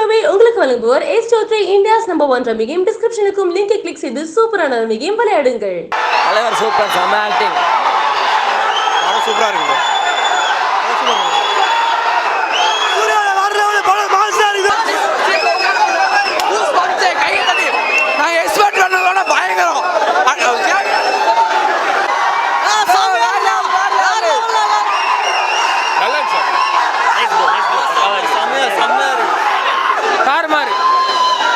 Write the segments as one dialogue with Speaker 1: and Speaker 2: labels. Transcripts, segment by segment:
Speaker 1: வீடியோவை உங்களுக்கு வழங்குவோர் ace two three India's number one ரமிகையும் டிஸ்கிரிப்ஷனுக்கும் லிங்கை கிளிக் செய்து சூப்பரான ரமிகையும் விளையாடுங்கள்.
Speaker 2: தலைவர் சூப்பர் செம்ம ஆக்டிங்
Speaker 3: சூப்பராக இருக்குது
Speaker 2: நான் எக்ஸ்பெக்ட் பண்ணதோட பயங்கரம்
Speaker 3: நல்லா
Speaker 2: கார்மாரு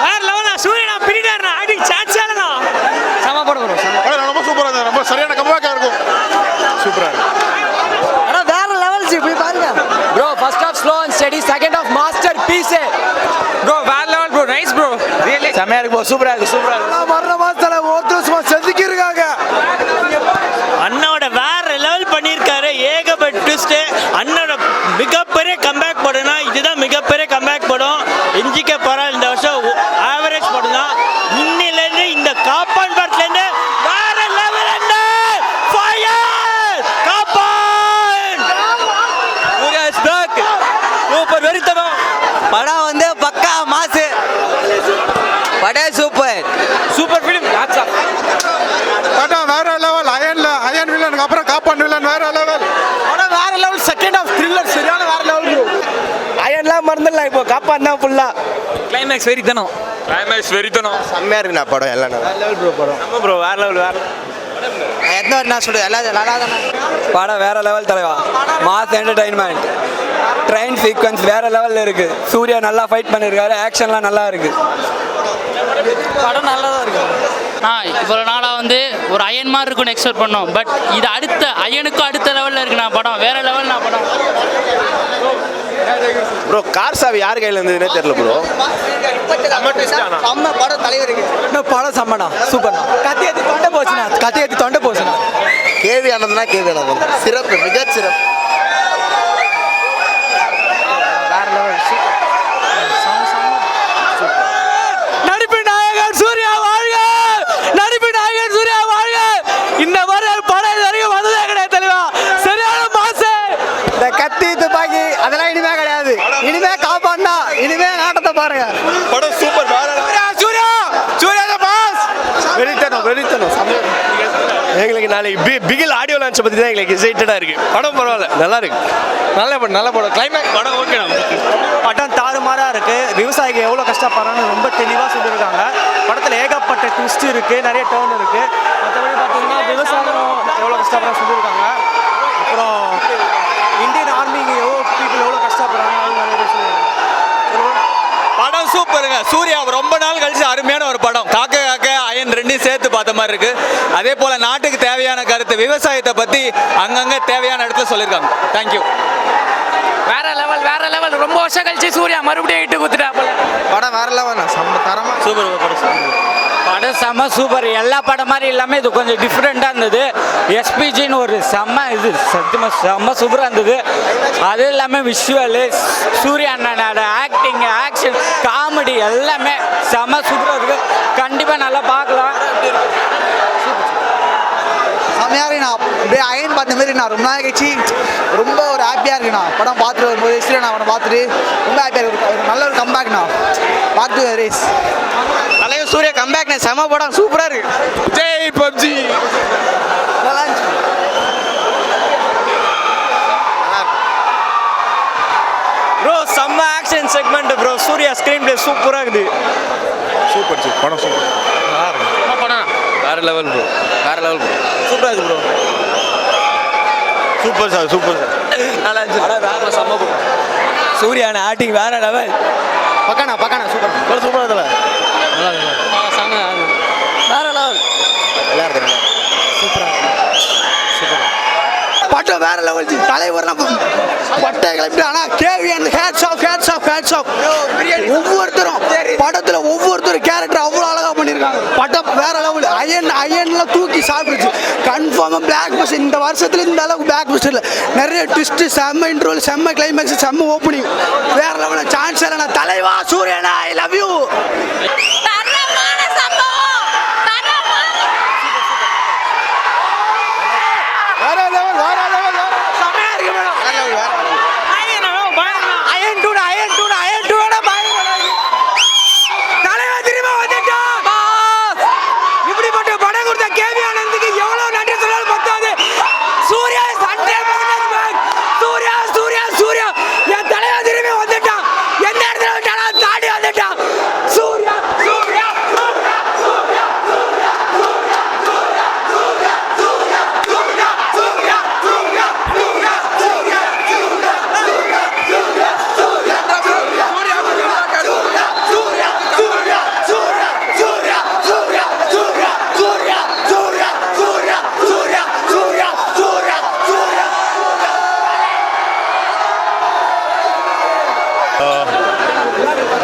Speaker 4: வேற லெவலா சூரியனா பிரிடாருனா ஆக்டிங் சான்ஸாலனா
Speaker 2: செம படம் வரும் செம
Speaker 3: படம் ரொம்ப சூப்பராக இருந்தது ரொம்ப சரியான கம்பேக்காக இருக்கும் சூப்பராக இருக்கு
Speaker 2: ஆனா வேற லெவல் ஜி போய் பாருங்க bro first steady second half masterpiece bro வேற level bro nice bro really செமையா இருக்கு ப்ரோ சூப்பரா இருக்கு சூப்பரா இருக்கு.
Speaker 5: மரண மாசத்துல ஒருத்தர் சும்மா செதுக்கி இருக்காங்க
Speaker 4: அண்ணாவோட வேற லெவல் பண்ணியிருக்காரு. ஏகப்பட்ட ட்விஸ்ட் அண்ணனோட மிகப்பெரிய கம்பேக் படம்னா இதுதான் மிகப்பெரிய கம்பேக் படம். எஞ்சிக்க போறா இந்த வருஷம் ஆவரேஜ் படம் தான் இன்னிலேருந்து இந்த காப்பான் படத்துலேருந்து வேற லெவல் என்ன fire Kaappaan
Speaker 2: Suriya is back super வெறித்தனம் படம் வந்து பக்கா மாசு படம் super super film hats off
Speaker 3: படம் வேற லெவல் அயன்ல அயன் வில்லனுக்கு அப்புறம் காப்பான் வில்லன் வேற லெவல்
Speaker 5: படம் வேற லெவல் செகண்ட் ஆஃப் த்ரில்லர் சரியான வேற லெவல் ப்ரோ அயன்லாம் மறந்துடலாம் இப்போ. காப்பான் தான் ஃபுல்லா
Speaker 2: கிளைமேக்ஸ் வெறித்தனம்.
Speaker 3: கிளைமேக்ஸ் வெறித்தனம்.
Speaker 6: செம்மையா இருக்குண்ணா படம் எல்லாம்.
Speaker 4: நம்ம ப்ரோ வேற லெவல் வேற
Speaker 6: எத்தனை நான் சொல்றது எல்லாம் நல்லா தானே?
Speaker 2: படம் வேற லெவல் தலைவா. மாஸ் என்டர்டைன்மெண்ட் ட்ரெயின் சீக்வன்ஸ் வேற லெவல்ல இருக்கு. சூர்யா நல்லா ஃபைட் பண்ணிருக்காரு ஆக்ஷன்லாம் நல்லா இருக்கு. படம் நல்லா தான் இருக்கு.
Speaker 7: ஆ இவ்வளோ நாளாக வந்து ஒரு அயன் மாதிரி இருக்கும்னு எக்ஸ்பெக்ட் பண்ணோம். பட் இது அடுத்த அயனுக்கும் அடுத்த லெவலில் இருக்குண்ணா படம். வேற லெவல்னா படம்.
Speaker 6: ப்ரோ கார் சாவி யார் கையில இருந்ததுன்னே தெரியல ப்ரோ
Speaker 2: செம்ம படம் தலைவர் படம் செம்மண்ணா. சூப்பர்ண்ணா கத்தி ஏத்தி தொண்டை போச்சுண்ணா. கத்தி ஏத்தி தொண்டை போச்சுண்ணா.
Speaker 6: கேள்வி ஆனதுனா கேள்வி ஆனது சிறப்பு மிக சிறப்பு
Speaker 5: நடிப்பு நாயகன் சூர்யா வாழ்க நடிப்பு நாயகன் சூர்யா வாழ்க இந்த மாதிரி ஒரு படம் இது வரைக்கும் வந்ததே கிடையாது தெளிவா சரியான மாசு இந்த கத்தி துப்பாக்கி அதெல்லாம் இனிமே கிடையாது இனிமே காப்பாண்டா இனிமே நாட்டத்தை பாருங்க.
Speaker 3: படம் சூப்பர்
Speaker 5: சூர்யா சூர்யா! boss.
Speaker 6: வெறித்தனம் வெறித்தனம்.
Speaker 5: எங்களுக்கு நாளைக்கு பி பிகில் ஆடியோ லான்ச் பத்தி தான் எங்களுக்கு எக்ஸைட்டடா இருக்கு. படம் பரவாயில்ல நல்லா இருக்கு. நல்ல படம் நல்ல படம். கிளைமேக்ஸ் படம் ஓகே
Speaker 8: படம் தாறுமாறா இருக்கு. விவசாயிகள் எவ்வளோ கஷ்டப்படுறான்னு ரொம்ப தெளிவாக சொல்லியிருக்காங்க. படத்தில் ஏகப்பட்ட ட்விஸ்ட் இருக்கு நிறைய டேர்ன் இருக்கு. மற்றபடி பார்த்தீங்கன்னா விவசாயம் எவ்வளோ கஷ்டப்படுறாங்க சொல்லியிருக்காங்க. அப்புறம் இந்தியன் ஆர்மிக்கு எவ்வளோ பீப்புள் எவ்வளோ கஷ்டப்படுறாங்க?
Speaker 9: படம் சூப்பருங்க. சூர்யா ரொம்ப நாள் கழிச்சு அருமையான ஒரு படம். காக்க காக்க அயன் ரெண்டையும் சேர்த்து பார்த்த மாதிரி இருக்கு. அதே போல நாட்டுக்கு தேவையான கருத்து விவசாயத்தை பத்தி அங்கங்க தேவையான இடத்துல சொல்லியிருக்காங்க. தேங்க்யூ
Speaker 7: வேற லெவல் வேற லெவல் ரொம்ப வருஷம் கழிச்சு சூர்யா மறுபடியும் இட்டு குத்துட்டா போல.
Speaker 6: படம் வேற லெவல் செம்ம தரமா.
Speaker 4: சூப்பர் படம்
Speaker 7: படம் செம்ம சூப்பர். எல்லா படம் மாதிரி இல்லாமல் இது கொஞ்சம் டிஃப்ரெண்ட்டாக இருந்தது. எஸ்பிஜின்னு ஒரு செம்ம இது சத்தியமாக செம்ம சூப்பராக இருந்தது. அது இல்லாமல் விஷுவலு சூர்யா அண்ணனோட ஆக்ஷன் காமெடி எல்லாமே செம்ம சூப்பராக இருக்கு. கண்டிப்பாக நல்லா பார்க்கலாம்.
Speaker 6: செம்மையா இருக்குண்ணா. அப்படியே அயன் பார்த்த மாதிரி நான் ரொம்ப நாள் கழிச்சு ரொம்ப ஒரு ஹாப்பியாக இருக்குண்ணா. படம் பார்த்துட்டு வரும்போது ஹிஸ்ட்ரி நான் அவனை பார்த்துட்டு ரொம்ப ஹாப்பியாக இருக்கு. நல்ல ஒரு கம்பேக்ண்ணா பார்த்து ரேஸ்
Speaker 2: தலைவர் சூர்யா கம்பேக்னே செம படம். சூப்பரா இருக்கு.
Speaker 3: ஜெய் பப்ஜி.
Speaker 6: நல்லா இருந்துச்சு.
Speaker 8: ப்ரோ செம்ம action segment bro Suriya screenplay சூப்பராக இருக்குது
Speaker 3: சூப்பர் ஜி படம் சூப்பர்
Speaker 7: படம்
Speaker 2: வேற லெவல் ப்ரோ வேற லெவல் ப்ரோ
Speaker 8: சூப்பராக இருக்குது bro
Speaker 3: super sir super sir
Speaker 2: நல்லா இருந்துச்சு படம் வேற செம்ம படம் சூர்யான ஆக்டிங் வேற லெவல்
Speaker 6: பக்காண்ணா பக்காண்ணா சூப்பர்
Speaker 3: சூப்பராக இதில்
Speaker 2: வேற லெவல்
Speaker 6: நல்லா இருக்கு
Speaker 5: பட்டம் வேற லெவல் தலைவர் நம்ம பட்டை கிளம்பி ஆனா KV and hats off hats off hats off ஒவ்வொருத்தரும் படத்துல ஒவ்வொருத்தரும் கேரக்டர் அவ்வளோ அழகா பண்ணியிருக்காங்க படம் வேற லெவல் அயன் அயன்ல தூக்கி சாப்பிடுச்சு. கன்ஃபார்மா பிளாக் பஸ் இந்த வருஷத்துல இந்த அளவுக்கு பிளாக் பஸ் இல்லை. நிறைய ட்விஸ்ட் செம்ம இன்ட்ரோல் செம்ம கிளைமேக்ஸ் செம்ம ஓப்பனிங் வேற லெவல் சான்ஸ் இல்லைண்ணா தலைவா சூரியனா I love you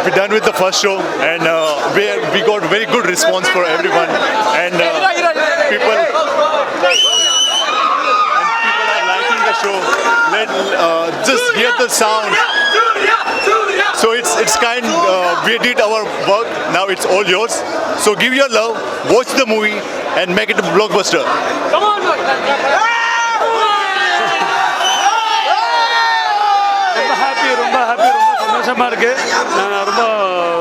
Speaker 10: we're done with the first show, and uh, we, we got very good response for everyone, and uh, people. Are liking the show. Let uh, just hear the sound. So it's it's kind. Uh, we did our work. Now it's all yours. So give your love. Watch the movie and make it a blockbuster.
Speaker 11: Come on. சந்தோஷமாக இருக்குது ரொம்ப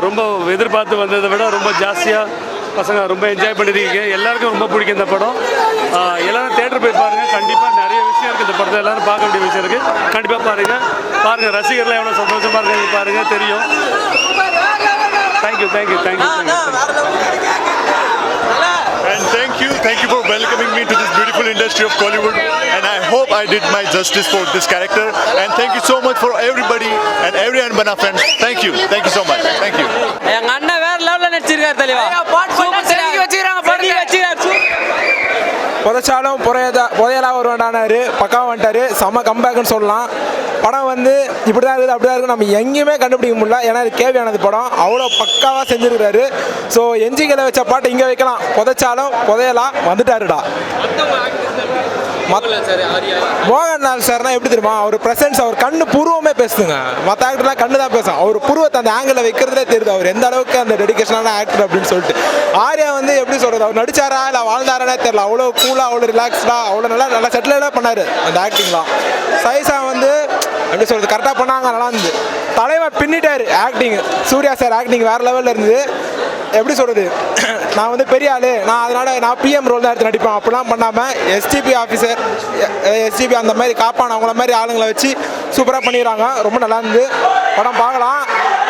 Speaker 11: ரொம்ப எதிர்பார்த்து வந்ததை விட ரொம்ப ஜாஸ்தியாக பசங்க ரொம்ப என்ஜாய் பண்ணிருக்கீங்க. எல்லாருக்கும் ரொம்ப பிடிக்கும் இந்த படம். எல்லாரும் தேட்டர் போய் பாருங்கள் கண்டிப்பாக நிறைய விஷயம் இருக்குது இந்த படத்தை எல்லாரும் பார்க்க வேண்டிய விஷயம் இருக்குது கண்டிப்பாக பாருங்கள் பாருங்கள் ரசிகர்லாம் எவ்வளோ சந்தோஷமாக இருக்காங்க பாருங்கள் தெரியும். Thank you thank you thank you thank you
Speaker 10: And thank you, thank you for welcoming me to this beautiful industry of Kollywood. And I hope I did my justice for this character. And thank you so much for everybody and every Anbana friends. Thank you, thank you so much. Thank you.
Speaker 7: எங்க அண்ணன் வேற லெவல்ல நடிச்சிருக்காரு தெளிவா
Speaker 12: புதைச்சாலும் புதையதா புதையலா வருவாண்டானாரு பக்காவாக வந்துட்டாரு. செம்ம கம்பேக்னு சொல்லலாம். படம் வந்து இப்படி தான் இருக்குது அப்படி தான் இருக்குது. நம்ம எங்கேயுமே கண்டுபிடிக்க முடியல. ஏன்னா இது கேவியானது படம். அவ்வளோ பக்காவாக செஞ்சுருக்கிறாரு. ஸோ எஞ்சிகளை வச்ச பாட்டு இங்கே வைக்கலாம். புதைச்சாலும் புதையலாம். வந்துட்டாருடா. மோகன்லால் சார்னா எப்படி தெரியுமா? அவர் பிரசன்ஸ் அவர் கண்ணு பூர்வமே பேசுதுங்க. மற்ற ஆக்டர்லாம் கண்ணு தான் பேசும். அவர் பூர்வத்தை அந்த ஆங்கிளில் வைக்கிறதுலே தெரியுது. அவர் எந்த அளவுக்கு அந்த டெடிக்கேஷனான ஆக்டர் அப்படின்னு சொல்லிட்டு. ஆர்யா வந்து எப்படி சொல்கிறது அவர் நடிச்சாரா? இல்லை வாழ்ந்தாரானே தெரியல. அவ்வளோ கூலாக அவ்வளோ ரிலாக்ஸ்டாக அவ்வளோ நல்லா நல்லா செட்டிலாக பண்ணார் அந்த ஆக்டிங்லாம் சைஸா வந்து எப்படி சொல்கிறது கரெக்டாக பண்ணாங்க நல்லா இருந்து தலைவர் பின்னிட்டார் ஆக்டிங் சூர்யா சார் ஆக்டிங் வேறு லெவலில் இருந்தது. எப்படி சொல்கிறது நான் வந்து பெரிய ஆளு. நான் அதனால் நான் பிஎம் ரோல் தான் எடுத்து நடிப்பேன். அப்படிலாம் பண்ணாமல் எஸ்டிபி ஆஃபீஸர் எஸ்டிபி அந்த மாதிரி காப்பான் அவங்கள மாதிரி ஆளுங்களை வச்சு சூப்பராக பண்ணிடுறாங்க. ரொம்ப நல்லா இருந்து படம் பார்க்கலாம்.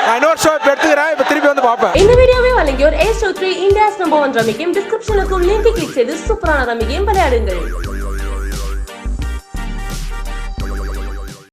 Speaker 12: நான் இன்னொரு ஷோ இப்போ எடுத்துக்கிறேன். இப்போ திருப்பி வந்து பார்ப்பேன்.
Speaker 1: இந்த வீடியோவை வழங்கியோர் ace two three India's number one rummy டிஸ்கிரிப்ஷனுக்கும் link click செய்து சூப்பரான ரமிக்கையும் விளையாடுங்கள்.